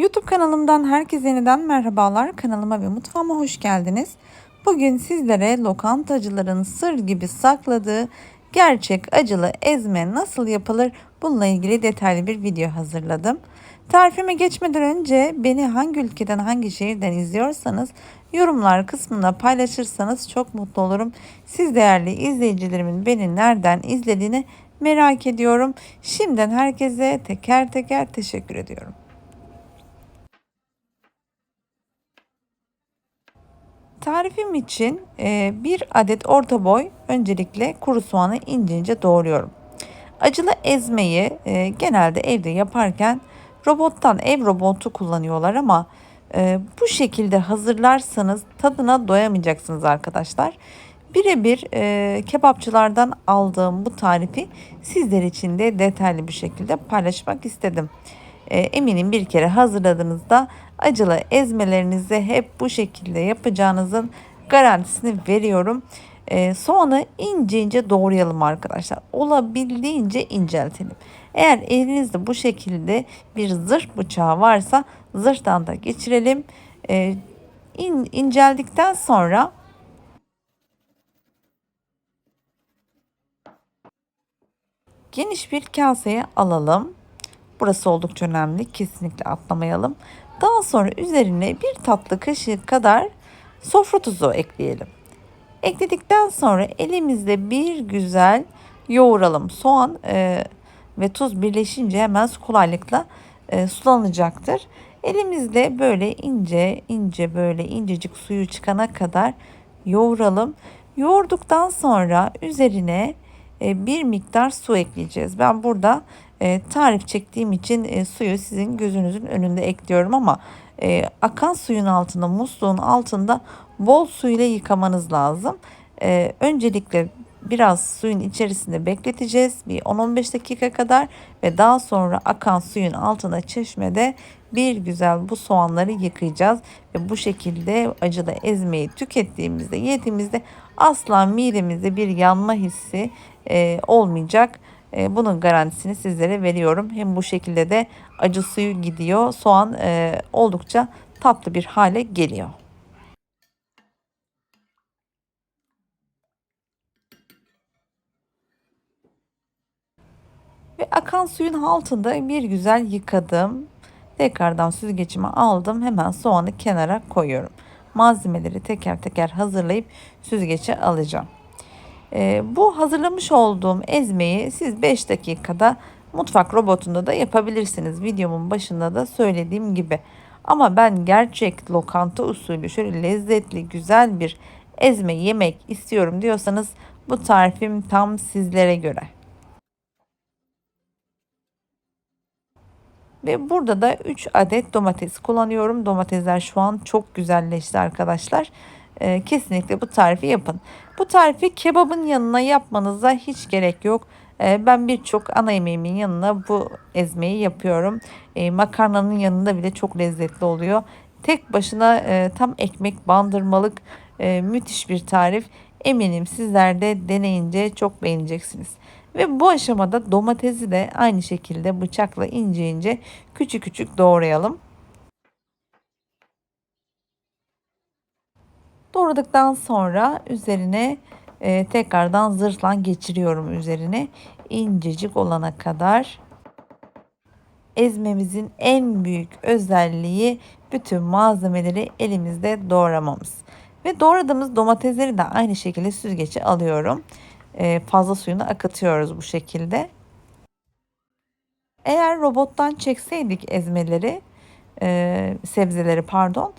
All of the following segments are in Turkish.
YouTube kanalımdan herkese yeniden merhabalar. Kanalıma ve mutfağıma hoş geldiniz. Bugün sizlere lokantacıların sır gibi sakladığı gerçek acılı ezme nasıl yapılır bununla ilgili detaylı bir video hazırladım. Tarifime geçmeden önce beni hangi ülkeden hangi şehirden izliyorsanız yorumlar kısmında paylaşırsanız çok mutlu olurum. Siz değerli izleyicilerimin beni nereden izlediğini merak ediyorum. Şimdiden herkese teker teker teşekkür ediyorum. Tarifim için e, bir adet orta boy öncelikle kuru soğanı ince ince doğruyorum. Acılı ezmeyi e, genelde evde yaparken robottan ev robotu kullanıyorlar ama e, bu şekilde hazırlarsanız tadına doyamayacaksınız arkadaşlar. Birebir e, kebapçılardan aldığım bu tarifi sizler için de detaylı bir şekilde paylaşmak istedim. E, eminim bir kere hazırladığınızda acılı ezmelerinizi hep bu şekilde yapacağınızın garantisini veriyorum. E, soğanı ince ince doğrayalım arkadaşlar. Olabildiğince inceltelim. Eğer elinizde bu şekilde bir zırh bıçağı varsa zırhtan da geçirelim. E, in, inceldikten sonra geniş bir kaseye alalım. Burası oldukça önemli. Kesinlikle atlamayalım. Daha sonra üzerine bir tatlı kaşığı kadar sofra tuzu ekleyelim. Ekledikten sonra elimizde bir güzel yoğuralım. Soğan e, ve tuz birleşince hemen kolaylıkla e, sulanacaktır. Elimizde böyle ince ince böyle incecik suyu çıkana kadar yoğuralım. Yoğurduktan sonra üzerine e, bir miktar su ekleyeceğiz. Ben burada e, tarif çektiğim için e, suyu sizin gözünüzün önünde ekliyorum ama e, akan suyun altında musluğun altında bol suyla yıkamanız lazım. E, öncelikle biraz suyun içerisinde bekleteceğiz bir 10-15 dakika kadar ve daha sonra akan suyun altına çeşmede bir güzel bu soğanları yıkayacağız ve bu şekilde acıda ezmeyi tükettiğimizde yediğimizde asla midemizde bir yanma hissi e, olmayacak. E, bunun garantisini sizlere veriyorum. Hem bu şekilde de acı suyu gidiyor. Soğan e, oldukça tatlı bir hale geliyor. Ve akan suyun altında bir güzel yıkadım. Tekrardan süzgecimi aldım. Hemen soğanı kenara koyuyorum. Malzemeleri teker teker hazırlayıp süzgece alacağım. E, bu hazırlamış olduğum ezmeyi siz 5 dakikada mutfak robotunda da yapabilirsiniz. Videomun başında da söylediğim gibi. Ama ben gerçek lokanta usulü şöyle lezzetli güzel bir ezme yemek istiyorum diyorsanız bu tarifim tam sizlere göre. Ve burada da 3 adet domates kullanıyorum. Domatesler şu an çok güzelleşti arkadaşlar. Ee, kesinlikle bu tarifi yapın. Bu tarifi kebabın yanına yapmanıza hiç gerek yok. Ee, ben birçok ana yemeğimin yanına bu ezmeyi yapıyorum. Ee, makarnanın yanında bile çok lezzetli oluyor. Tek başına e, tam ekmek bandırmalık e, müthiş bir tarif. Eminim sizler de deneyince çok beğeneceksiniz. Ve bu aşamada domatesi de aynı şekilde bıçakla ince ince küçük küçük doğrayalım. Doğradıktan sonra üzerine e, tekrardan zırhla geçiriyorum üzerine incecik olana kadar. Ezmemizin en büyük özelliği bütün malzemeleri elimizde doğramamız. Ve doğradığımız domatesleri de aynı şekilde süzgece alıyorum. E, fazla suyunu akıtıyoruz bu şekilde. Eğer robottan çekseydik ezmeleri, e, sebzeleri pardon,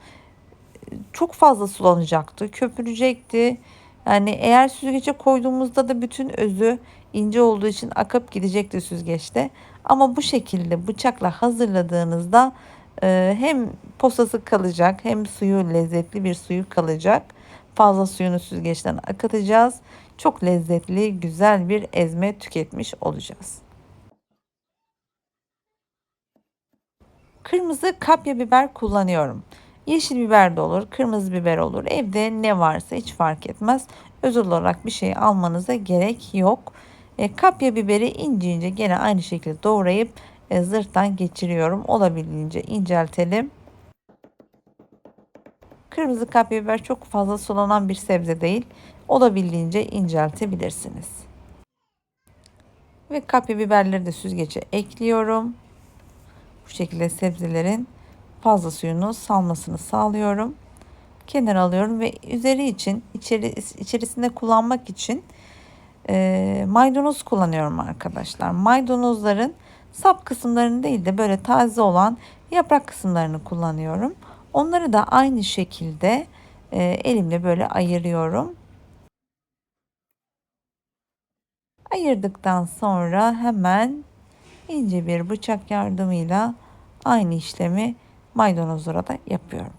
çok fazla sulanacaktı, köpürecekti. Yani eğer süzgece koyduğumuzda da bütün özü ince olduğu için akıp gidecekti süzgeçte. Ama bu şekilde bıçakla hazırladığınızda e, hem posası kalacak hem suyu lezzetli bir suyu kalacak. Fazla suyunu süzgeçten akıtacağız. Çok lezzetli, güzel bir ezme tüketmiş olacağız. Kırmızı kapya biber kullanıyorum. Yeşil biber de olur, kırmızı biber olur. Evde ne varsa hiç fark etmez. Özel olarak bir şey almanıza gerek yok. E, kapya biberi ince ince gene aynı şekilde doğrayıp e, zırhtan geçiriyorum. Olabildiğince inceltelim. Kırmızı kapya biber çok fazla sulanan bir sebze değil. Olabildiğince inceltebilirsiniz. Ve kapya biberleri de süzgece ekliyorum. Bu şekilde sebzelerin fazla suyunu salmasını sağlıyorum. Kenara alıyorum ve üzeri için içeri, içerisinde kullanmak için e, maydanoz kullanıyorum arkadaşlar. Maydanozların sap kısımlarını değil de böyle taze olan yaprak kısımlarını kullanıyorum. Onları da aynı şekilde e, elimle böyle ayırıyorum. Ayırdıktan sonra hemen ince bir bıçak yardımıyla aynı işlemi maydanozlara da yapıyorum.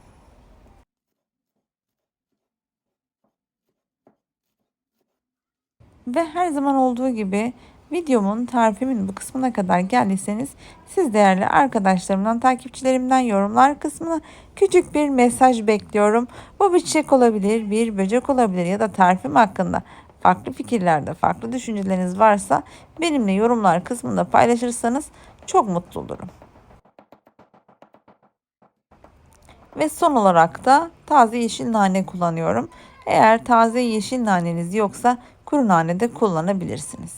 Ve her zaman olduğu gibi videomun tarifimin bu kısmına kadar geldiyseniz siz değerli arkadaşlarımdan, takipçilerimden yorumlar kısmına küçük bir mesaj bekliyorum. Bu bir çiçek olabilir, bir böcek olabilir ya da tarifim hakkında farklı fikirlerde, farklı düşünceleriniz varsa benimle yorumlar kısmında paylaşırsanız çok mutlu olurum. Ve son olarak da taze yeşil nane kullanıyorum. Eğer taze yeşil naneniz yoksa kuru nane de kullanabilirsiniz.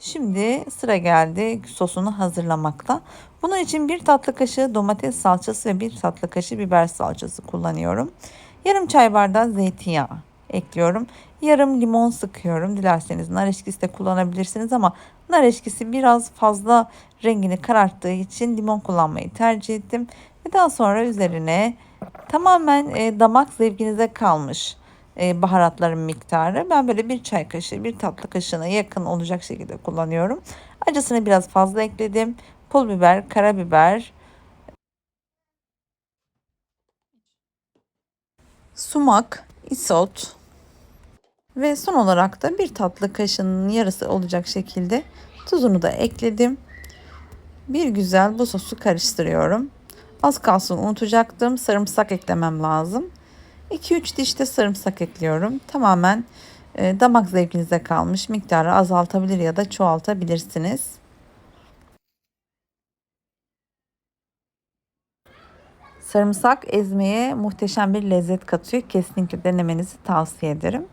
Şimdi sıra geldi sosunu hazırlamakta. Bunun için bir tatlı kaşığı domates salçası ve bir tatlı kaşığı biber salçası kullanıyorum. Yarım çay bardağı zeytinyağı ekliyorum. Yarım limon sıkıyorum. Dilerseniz nar eşkisi de kullanabilirsiniz ama nar eşkisi biraz fazla rengini kararttığı için limon kullanmayı tercih ettim. Ve daha sonra üzerine tamamen e, damak zevkinize kalmış e, baharatların miktarı. Ben böyle bir çay kaşığı, bir tatlı kaşığına yakın olacak şekilde kullanıyorum. Acısını biraz fazla ekledim. Pul biber, karabiber, sumak, isot ve son olarak da bir tatlı kaşığının yarısı olacak şekilde tuzunu da ekledim. Bir güzel bu sosu karıştırıyorum. Az kalsın unutacaktım. Sarımsak eklemem lazım. 2-3 diş de sarımsak ekliyorum. Tamamen e, damak zevkinize kalmış. Miktarı azaltabilir ya da çoğaltabilirsiniz. Sarımsak ezmeye muhteşem bir lezzet katıyor. Kesinlikle denemenizi tavsiye ederim.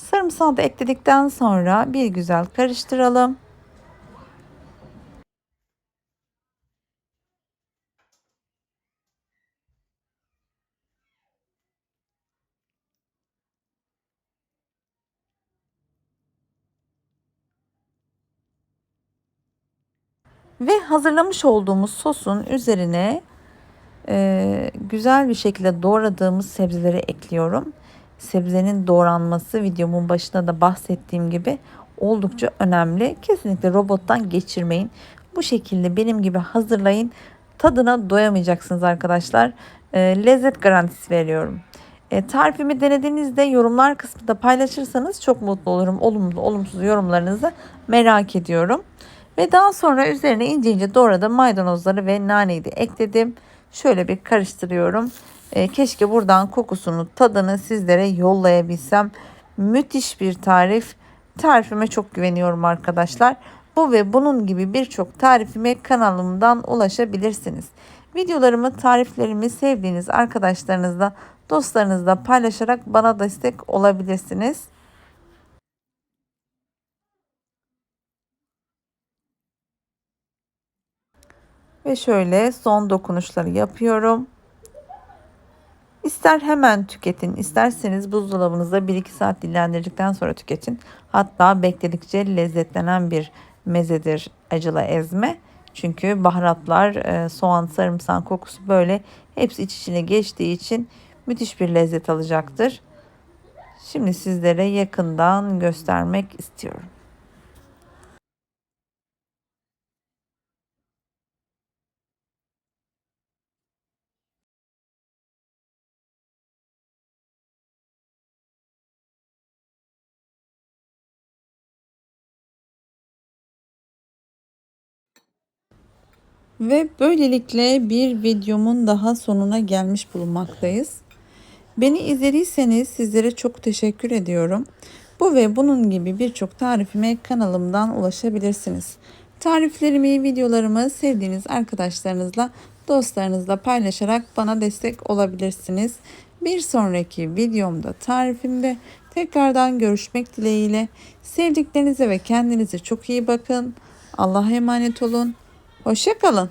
Sarımsağı da ekledikten sonra bir güzel karıştıralım. Ve hazırlamış olduğumuz sosun üzerine e, güzel bir şekilde doğradığımız sebzeleri ekliyorum. Sebzenin doğranması videomun başında da bahsettiğim gibi oldukça önemli. Kesinlikle robottan geçirmeyin. Bu şekilde benim gibi hazırlayın. Tadına doyamayacaksınız arkadaşlar. E, lezzet garantisi veriyorum. E, tarifimi denediğinizde yorumlar kısmında paylaşırsanız çok mutlu olurum. Olumlu olumsuz yorumlarınızı merak ediyorum. Ve daha sonra üzerine ince ince doğradığım maydanozları ve naneyi de ekledim. Şöyle bir karıştırıyorum. E, keşke buradan kokusunu, tadını sizlere yollayabilsem. Müthiş bir tarif. Tarifime çok güveniyorum arkadaşlar. Bu ve bunun gibi birçok tarifime kanalımdan ulaşabilirsiniz. Videolarımı, tariflerimi sevdiğiniz arkadaşlarınızla, dostlarınızla paylaşarak bana destek olabilirsiniz. Ve şöyle son dokunuşları yapıyorum. İster hemen tüketin, isterseniz buzdolabınızda 1-2 saat dinlendirdikten sonra tüketin. Hatta bekledikçe lezzetlenen bir mezedir acılı ezme. Çünkü baharatlar, e, soğan, sarımsak kokusu böyle hepsi iç içine geçtiği için müthiş bir lezzet alacaktır. Şimdi sizlere yakından göstermek istiyorum. Ve böylelikle bir videomun daha sonuna gelmiş bulunmaktayız. Beni izlediyseniz sizlere çok teşekkür ediyorum. Bu ve bunun gibi birçok tarifime kanalımdan ulaşabilirsiniz. Tariflerimi, videolarımı sevdiğiniz arkadaşlarınızla, dostlarınızla paylaşarak bana destek olabilirsiniz. Bir sonraki videomda, tarifimde tekrardan görüşmek dileğiyle. Sevdiklerinize ve kendinize çok iyi bakın. Allah'a emanet olun. Hoşçakalın.